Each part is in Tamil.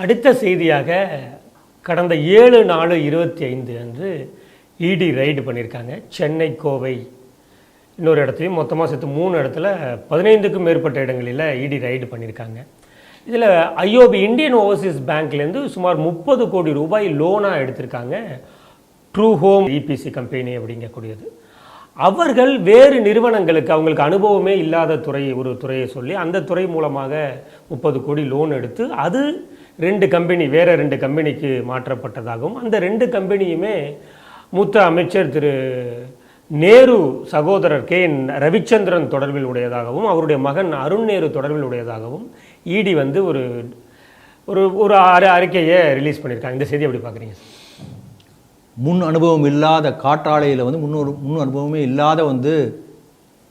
அடுத்த செய்தியாக கடந்த ஏழு நாலு இருபத்தி ஐந்து அன்று இடி ரைடு பண்ணியிருக்காங்க சென்னை கோவை இன்னொரு இடத்துலையும் மொத்தமாக சேர்த்து மூணு இடத்துல பதினைந்துக்கும் மேற்பட்ட இடங்களில் இடி ரைடு பண்ணியிருக்காங்க இதில் ஐஓபி இந்தியன் ஓவர்சீஸ் பேங்க்லேருந்து சுமார் முப்பது கோடி ரூபாய் லோனாக எடுத்திருக்காங்க. ட்ரூ ஹோம் இபிசி கம்பெனி அப்படிங்கக்கூடியது. அவர்கள் வேறு நிறுவனங்களுக்கு அவங்களுக்கு அனுபவமே இல்லாத துறை ஒரு துறையை சொல்லி அந்த துறை மூலமாக முப்பது கோடி லோன் எடுத்து அது ரெண்டு கம்பெனி வேறு ரெண்டு கம்பெனிக்கு மாற்றப்பட்டதாகவும் அந்த ரெண்டு கம்பெனியுமே மூத்த அமைச்சர் திரு நேரு சகோதரர் கே என் ரவிச்சந்திரன் தொடர்பில் உடையதாகவும் அவருடைய மகன் அருண் நேரு தொடர்பில் உடையதாகவும் இடி வந்து ஒரு ஒரு ஒரு அறிக்கையை ரிலீஸ் பண்ணியிருக்காங்க. இந்த செய்தி எப்படி பார்க்குறீங்க? முன் அனுபவம் இல்லாத காற்றாலையில் வந்து முன்னொரு முன் அனுபவமே இல்லாத வந்து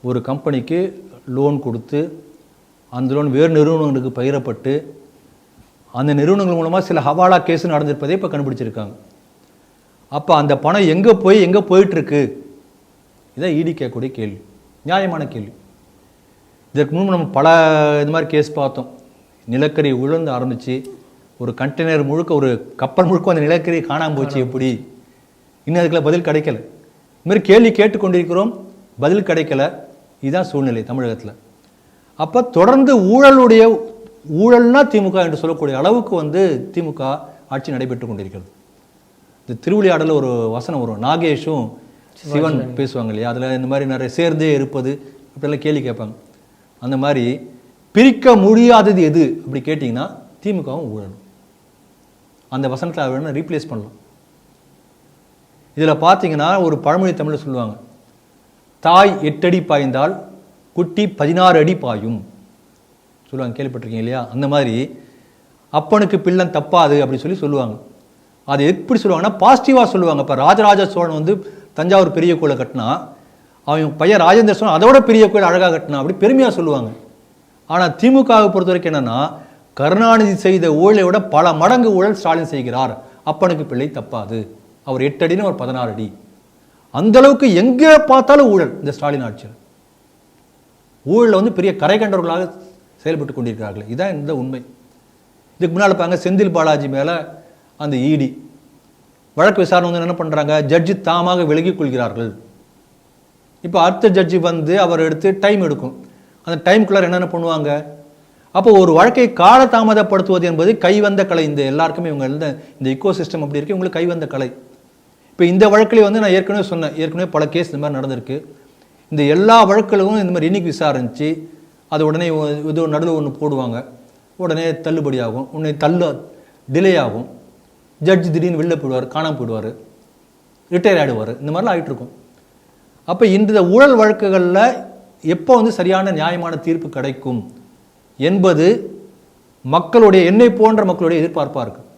ஒரு கம்பெனிக்கு லோன் கொடுத்து அந்த லோன் வேறு நிறுவனங்களுக்கு பகிரப்பட்டு அந்த நிறுவனங்கள் மூலமாக சில ஹவாலா கேஸ் நடந்திருப்பதை இப்போ கண்டுபிடிச்சிருக்காங்க. அப்போ அந்த பணம் எங்கே போய் எங்கே போயிட்டுருக்கு? இதை ஈடி கேட்கக்கூடிய கேள்வி. நியாயமான கேள்வி. இதற்கு முன்பு நம்ம பல இது மாதிரி கேஸ் பார்த்தோம். நிலக்கரி உழந்து ஆரம்பித்து ஒரு கண்டெய்னர் முழுக்க ஒரு கப்பல் முழுக்க அந்த நிலக்கரி காணாமல் போச்சு எப்படி? இன்னும் அதுக்குள்ள பதில் கிடைக்கல. இதுமாதிரி கேள்வி கேட்டுக்கொண்டிருக்கிறோம். பதில் கிடைக்கல. இதுதான் சூழ்நிலை தமிழகத்தில். அப்போ தொடர்ந்து ஊழலுடைய ஊழல்னா திமுக என்று சொல்லக்கூடிய அளவுக்கு வந்து திமுக ஆட்சி நடைபெற்று கொண்டிருக்கிறது. இந்த திருவிளையாடல ஒரு வசனம் வரும். நாகேஷும் சிவன் பேசுவாங்க இல்லையா? அதில் இந்த மாதிரி நிறைய சேர்ந்தே இருப்பது அப்படியெல்லாம் கேள்வி கேட்பாங்க. அந்த மாதிரி பிரிக்க முடியாதது எது அப்படி கேட்டிங்கன்னா திமுகவும் ஊழலும். அந்த வசனத்தை அவர் வேணால் ரீப்ளேஸ் பண்ணலாம். இதில் பார்த்தீங்கன்னா ஒரு பழமொழி தமிழில் சொல்லுவாங்க. தாய் எட்டடி பாய்ந்தால் குட்டி பதினாறு அடி பாயும். சொல்லுவாங்க கேள்விப்பட்டிருக்கீங்க இல்லையா? அந்த மாதிரி அப்பனுக்கு பிள்ளன் தப்பாது அப்படின்னு சொல்லி சொல்லுவாங்க. அது எப்படி சொல்லுவாங்கன்னா பாசிட்டிவாக சொல்லுவாங்க. இப்போ ராஜராஜ சோழன் வந்து தஞ்சாவூர் பெரிய கோயிலை கட்டினா அவன் பையன் ராஜேந்திர சோழன் அதோட பெரிய கோயில் அழகாக கட்டினா அப்படி பெருமையாக சொல்லுவாங்க. ஆனால் திமுகவை பொறுத்த வரைக்கும் என்னன்னா கருணாநிதி செய்த ஊழலை விட பல மடங்கு ஊழல் ஸ்டாலின் செய்கிறார். அப்பனுக்கு பிள்ளை தப்பாது. அவர் எட்டு அடின்னு ஒரு பதினாறு அடி. அந்த அளவுக்கு எங்கே பார்த்தாலும் ஊழல் இந்த ஸ்டாலின் ஆட்சியில். ஊழலில் வந்து பெரிய கரை கண்டவர்களாக செயல்பட்டு கொண்டிருக்கிறார்கள். இதான் இந்த உண்மை. இதுக்கு முன்னால் பாருங்க செந்தில் பாலாஜி மேலே அந்த ஈடி வழக்கு விசாரணை வந்து என்ன பண்ணுறாங்க ஜட்ஜி தாமாக விலகிக் கொள்கிறார்கள். இப்போ அடுத்த ஜட்ஜி வந்து அவர் எடுத்து டைம் எடுக்கும். அந்த டைம்குள்ளார் என்னென்ன பண்ணுவாங்க? அப்போ ஒரு வழக்கை காலதாமதப்படுத்துவது என்பது கைவந்த கலை. இந்த எல்லாருக்குமே இவங்க இந்த இந்த இக்கோ சிஸ்டம் அப்படி இருக்கு இவங்களுக்கு கைவந்த கலை. இப்போ இந்த வழக்கிலே வந்து நான் ஏற்கனவே சொன்னேன். ஏற்கனவே பல கேஸ் இந்த மாதிரி நடந்திருக்கு. இந்த எல்லா வழக்குகளும் இந்த மாதிரி இன்னைக்கு விசாரிச்சு அது உடனே இது நடுவில் ஒன்று போடுவாங்க உடனே தள்ளுபடி ஆகும் உடனே தள்ள டிலே ஆகும் ஜட்ஜ் திடீர்னு வெளில போயிடுவார் காணாம போயிடுவார் ரிட்டையர் ஆகிடுவார் இந்த மாதிரிலாம் ஆகிட்டுருக்கும் அப்போ இந்த ஊழல் வழக்குகளில் எப்போ வந்து சரியான நியாயமான தீர்ப்பு கிடைக்கும் என்பது மக்களுடைய என்னை போன்ற மக்களுடைய எதிர்பார்ப்பாக இருக்குது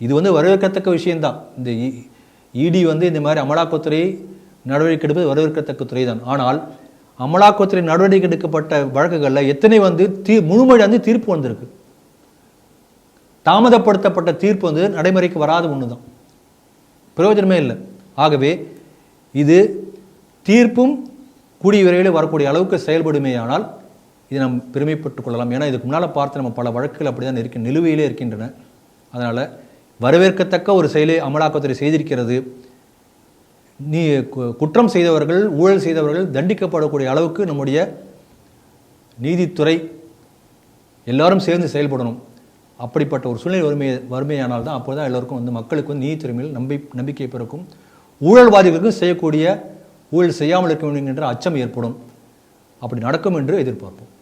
இது வந்து வரவேற்கத்தக்க விஷயம்தான் இந்த இடி வந்து இந்த மாதிரி அமலாக்கத்துறை நடவடிக்கை எடுப்பது வரவேற்கத்தக்க துறை தான் ஆனால் அமலாக்கத்துறை நடவடிக்கை எடுக்கப்பட்ட வழக்குகளில் எத்தனை வந்து தீ முழுமொழி வந்து தீர்ப்பு வந்திருக்கு. தாமதப்படுத்தப்பட்ட தீர்ப்பு வந்து நடைமுறைக்கு வராத ஒன்று தான் பிரயோஜனமே இல்லை. ஆகவே இது தீர்ப்பும் கூடிய விரைவில் வரக்கூடிய அளவுக்கு செயல்படுமேயானால் இதை நாம் பெருமைப்பட்டுக் கொள்ளலாம். ஏன்னா இதுக்கு முன்னால் பார்த்து நம்ம பல வழக்குகள் அப்படி தான் இருக்க நிலுவையிலே இருக்கின்றன. அதனால் வரவேற்கத்தக்க ஒரு செயலை அமலாக்கத்துறை செய்திருக்கிறது. நீ கு- குற்றம் செய்தவர்கள் ஊழல் செய்தவர்கள் தண்டிக்கப்படக்கூடிய அளவுக்கு நம்முடைய நீதித்துறை எல்லாரும் சேர்ந்து செயல்படணும். அப்படிப்பட்ட ஒரு சூழ்நிலை வறுமை வறுமையானால் தான் அப்போ தான் எல்லோருக்கும் வந்து மக்களுக்கு வந்து நீதித்துறை மேல் நம்பி நம்பிக்கை பிறக்கும். ஊழல்வாதிகளுக்கும் செய்யக்கூடிய ஊழல் செய்யாமல் இருக்க வேண்டும் என்ற அச்சம் ஏற்படும். அப்படி நடக்கும் என்று எதிர்பார்ப்போம்.